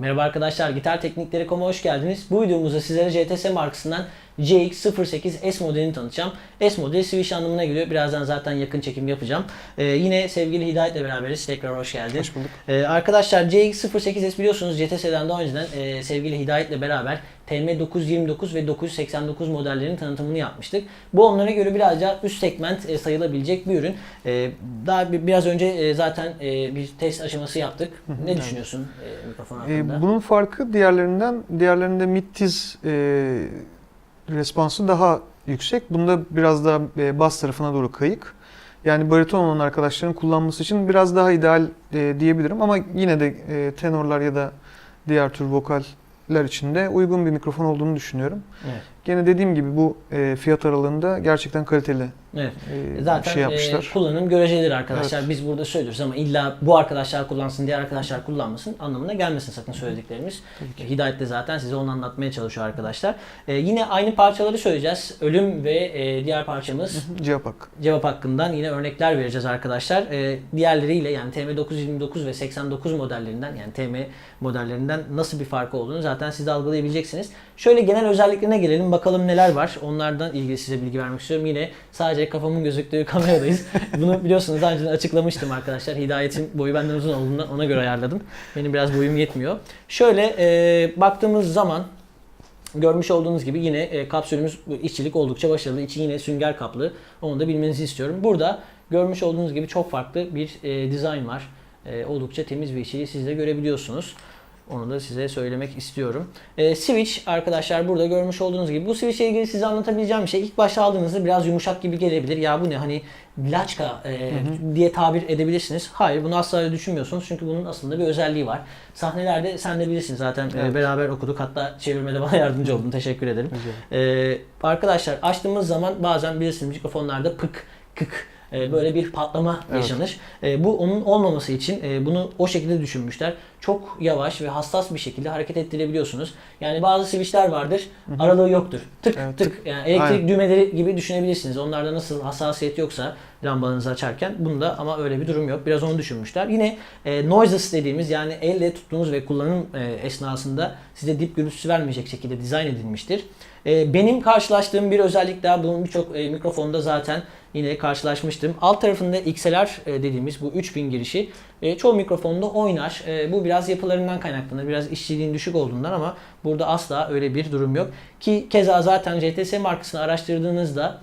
Merhaba arkadaşlar, Gitar Teknikleri.com'a hoş geldiniz. Bu videomuzda sizlere JTS markasından CX-08 S modelini tanıtacağım. S modeli switch anlamına geliyor. Birazdan zaten yakın çekim yapacağım. Ee, yine sevgili Hidayet'le beraberiz. Tekrar hoş geldin. Hoş bulduk. Ee, arkadaşlar CX-08S biliyorsunuz JTS'den daha önceden e, sevgili Hidayet'le beraber TM929 ve 989 modellerinin tanıtımını yapmıştık. Bu onlara göre biraz daha üst segment e, sayılabilecek bir ürün. E, daha bir, biraz önce e, zaten e, bir test aşaması yaptık. ne evet. düşünüyorsun e, mikrofon Ee, hakkında? bunun farkı diğerlerinden, diğerlerinde mid tiz e, responsu daha yüksek. Bunda biraz daha e, bas tarafına doğru kayık. Yani bariton olan arkadaşların kullanması için biraz daha ideal e, diyebilirim ama yine de e, tenorlar ya da diğer tür vokaller için de uygun bir mikrofon olduğunu düşünüyorum. Evet. Gene dediğim gibi bu e, fiyat aralığında gerçekten kaliteli Evet. e, bir Zaten şey e, yapmışlar. kullanım görecelidir arkadaşlar. Biz burada söylüyoruz ama illa bu arkadaşlar kullansın, diğer arkadaşlar kullanmasın anlamına gelmesin sakın söylediklerimiz. Tabii Hidayet de zaten size onu anlatmaya çalışıyor arkadaşlar. E, yine aynı parçaları söyleyeceğiz. Ölüm ve e, diğer parçamız Cihapak. cevap hakkından yine örnekler vereceğiz arkadaşlar. E, diğerleriyle yani TM929 ve 89 modellerinden yani TM modellerinden nasıl bir farkı olduğunu zaten siz de algılayabileceksiniz. Şöyle genel özelliklerine gelelim bakalım neler var. Onlardan ilgili size bilgi vermek istiyorum. Yine sadece kafamın gözüktüğü kameradayız. Bunu biliyorsunuz daha önce açıklamıştım arkadaşlar. Hidayet'in boyu benden uzun olduğundan ona göre ayarladım. Benim biraz boyum yetmiyor. Şöyle e, baktığımız zaman Görmüş olduğunuz gibi yine e, kapsülümüz işçilik oldukça başarılı. İçi yine sünger kaplı. Onu da bilmenizi istiyorum. Burada görmüş olduğunuz gibi çok farklı bir e, dizayn var. E, oldukça temiz bir işçiliği siz de görebiliyorsunuz. Onu da size söylemek istiyorum. E, switch arkadaşlar burada görmüş olduğunuz gibi bu switch ile ilgili size anlatabileceğim şey. İlk başta aldığınızda biraz yumuşak gibi gelebilir. Ya bu ne hani laçka e, diye tabir edebilirsiniz. Hayır bunu asla öyle düşünmüyorsunuz. Çünkü bunun aslında bir özelliği var. Sahnelerde sen de bilirsin zaten e, Evet. beraber okuduk. Hatta çevirmede bana yardımcı oldun. Teşekkür ederim. Ee, arkadaşlar açtığımız zaman bazen bilirsiniz mikrofonlarda pık kık e, böyle bir patlama Evet. yaşanır. E, bu onun olmaması için e, bunu o şekilde düşünmüşler. Çok yavaş ve hassas bir şekilde hareket ettirebiliyorsunuz. Yani bazı switchler vardır. Aralığı yoktur. Tık Evet, tık. Yani elektrik Aynen. düğmeleri gibi düşünebilirsiniz. Onlarda nasıl hassasiyet yoksa lambanızı açarken bunda ama öyle bir durum yok. Biraz onu düşünmüşler. Yine e, noiseless dediğimiz yani elle tuttuğunuz ve kullanım e, esnasında size dip gürültüsü vermeyecek şekilde dizayn edilmiştir. E, benim karşılaştığım bir özellik daha bunun birçok e, mikrofonda zaten yine karşılaşmıştım. Alt tarafında XLR e, dediğimiz bu 3000 girişi e, çoğu mikrofonda oynar. Bu biraz yapılarından kaynaklanır. Biraz işçiliğin düşük olduğundan ama burada asla öyle bir durum yok. Ki keza zaten JTS markasını araştırdığınızda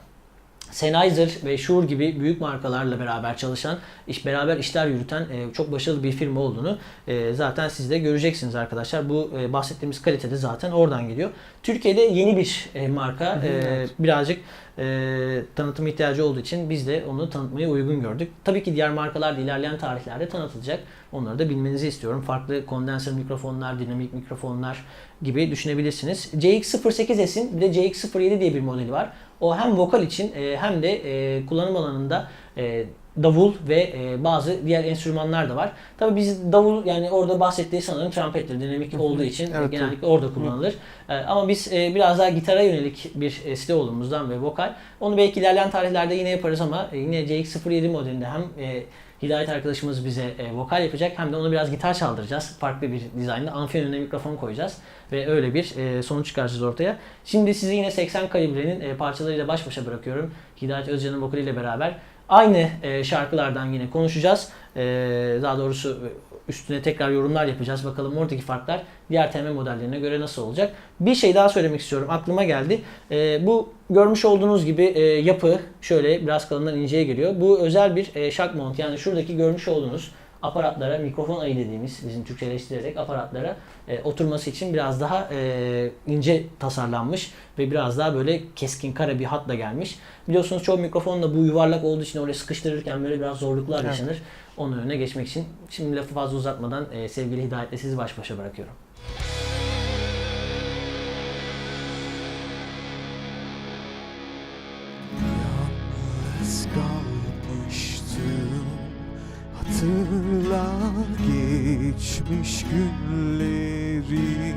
Sennheiser ve Shure gibi büyük markalarla beraber çalışan, iş beraber işler yürüten e, çok başarılı bir firma olduğunu e, zaten siz de göreceksiniz arkadaşlar. Bu e, bahsettiğimiz kalite de zaten oradan geliyor. Türkiye'de yeni bir e, marka. Hı hı, E, birazcık e, tanıtım ihtiyacı olduğu için biz de onu tanıtmaya uygun gördük. Tabii ki diğer markalar da ilerleyen tarihlerde tanıtılacak. Onları da bilmenizi istiyorum. Farklı kondenser mikrofonlar, dinamik mikrofonlar gibi düşünebilirsiniz. CX-08S'in bir de CX-07 diye bir modeli var. O hem vokal için e, hem de e, kullanım alanında e, davul ve e, bazı diğer enstrümanlar da var. Tabii biz davul yani orada bahsettiği sanırım trompettir. Dinamik olduğu için Evet, genellikle orada kullanılır. E, ama biz e, biraz daha gitara yönelik bir e, site olduğumuzdan ve vokal. Onu belki ilerleyen tarihlerde yine yaparız ama e, yine CX-07 modelinde hem e, Hidayet arkadaşımız bize e, vokal yapacak hem de onu biraz gitar çaldıracağız. Farklı bir dizaynda. Amfi önüne mikrofon koyacağız. Ve öyle bir e, sonuç çıkaracağız ortaya. Şimdi sizi yine 80 kalibrenin e, parçalarıyla baş başa bırakıyorum. Hidayet Özcan'ın vokaliyle beraber. Aynı e, şarkılardan yine konuşacağız. E, daha doğrusu üstüne tekrar yorumlar yapacağız. Bakalım oradaki farklar diğer TM modellerine göre nasıl olacak. Bir şey daha söylemek istiyorum. Aklıma geldi. E, bu görmüş olduğunuz gibi e, yapı şöyle biraz kalından inceye geliyor. Bu özel bir e, shock mount. Yani şuradaki görmüş olduğunuz aparatlara, mikrofon ayı dediğimiz bizim Türkçeleştirerek aparatlara e, oturması için biraz daha e, ince tasarlanmış ve biraz daha böyle keskin kara bir hatla gelmiş. Biliyorsunuz çoğu mikrofonda bu yuvarlak olduğu için oraya sıkıştırırken böyle biraz zorluklar Evet. yaşanır. Onun önüne geçmek için. Şimdi lafı fazla uzatmadan e, sevgili Hidayet'le sizi baş başa bırakıyorum. Geçmiş günlerin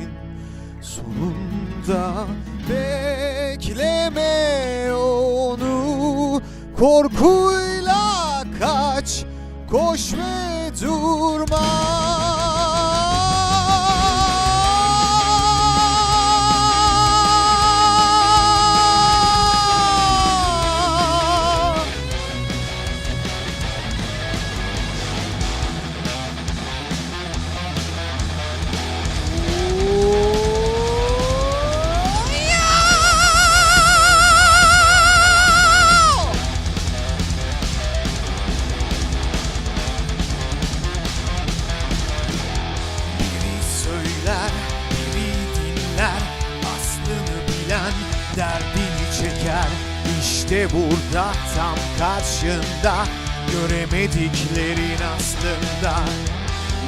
Sonunda bekleme onu. Korkuyla İşte burada tam karşında Göremediklerin aslında.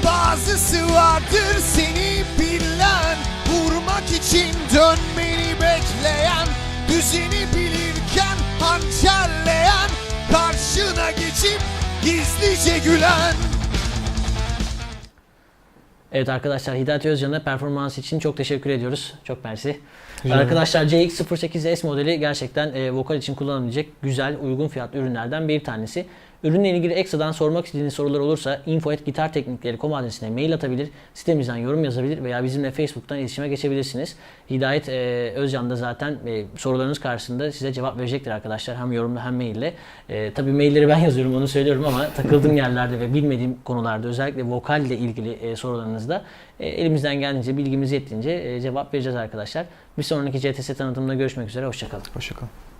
Bazısı vardır seni bilen Vurmak için dönmeni bekleyen Düzeni bilirken hançerleyen Karşına geçip gizlice gülen Evet arkadaşlar Hidayet Özcan'a performans için çok teşekkür ediyoruz. Çok mersi. Ederim. Arkadaşlar CX-08S modeli gerçekten e, vokal için kullanılabilecek güzel, uygun fiyatlı ürünlerden bir tanesi. Ürünle ilgili ekstradan sormak istediğiniz sorular olursa info.gitarteknikleri.com adresine mail atabilir, sitemizden yorum yazabilir veya bizimle Facebook'tan iletişime geçebilirsiniz. Hidayet e, Özcan da zaten e, sorularınız karşısında size cevap verecektir arkadaşlar. Hem yorumla hem maille. E, tabii mailleri ben yazıyorum onu söylüyorum ama takıldığım yerlerde ve bilmediğim konularda özellikle vokalle ilgili e, sorularınızda e, elimizden geldiğince bilgimiz yettiğince e, cevap vereceğiz arkadaşlar. Bir sonraki CTS tanıtımında görüşmek üzere. Hoşçakalın. Hoşçakalın.